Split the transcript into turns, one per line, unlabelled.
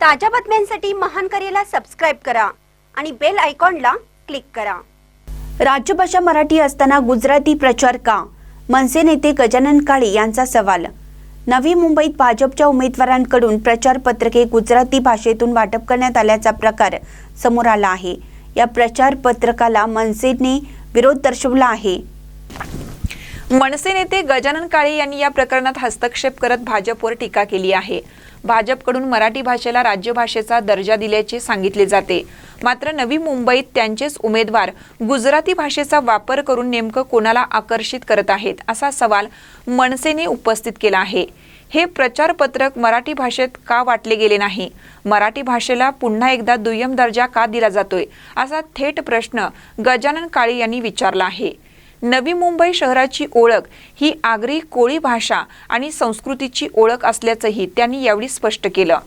ताज्या बातम्यांसाठी महान करेला सबस्क्राईब करा आणि बेल आयकॉनला क्लिक करा. राज्यभाषा मराठी असताना गुजराती प्रचार का? मनसे नेते गजानन काळे यांचा सवाल. नवी मुंबईत भाजपच्या उमेदवारांकडून प्रचार पत्रके गुजराती भाषेतून वाटप करण्यात आल्याचा प्रकार समोर आला आहे. या प्रचार पत्रकाला मनसेने विरोध दर्शवला आहे.
मनसे नेते गजानन काळे यांनी या प्रकरणात हस्तक्षेप करत भाजपवर टीका केली आहे. भाजपकडून मराठी भाषेला राज्यभाषेचा दर्जा दिल्याचे सांगितले जाते. मात्र नवी मुंबईत त्यांचेच उमेदवार गुजराती भाषेचा वापर करून नेमकं कोणाला आकर्षित करत आहेत असा सवाल मनसेने उपस्थित केला आहे. हे प्रचार पत्रक मराठी भाषेत का वाटले गेले नाही? मराठी भाषेला पुन्हा एकदा दुय्यम दर्जा का दिला जातोय? असा थेट प्रश्न गजानन काळे यांनी विचारला आहे. नवी मुंबई शहराची ओळख ही आगरी कोळी भाषा आणि संस्कृतीची ओळख असल्याचंही त्यांनी यावेळी स्पष्ट केलं.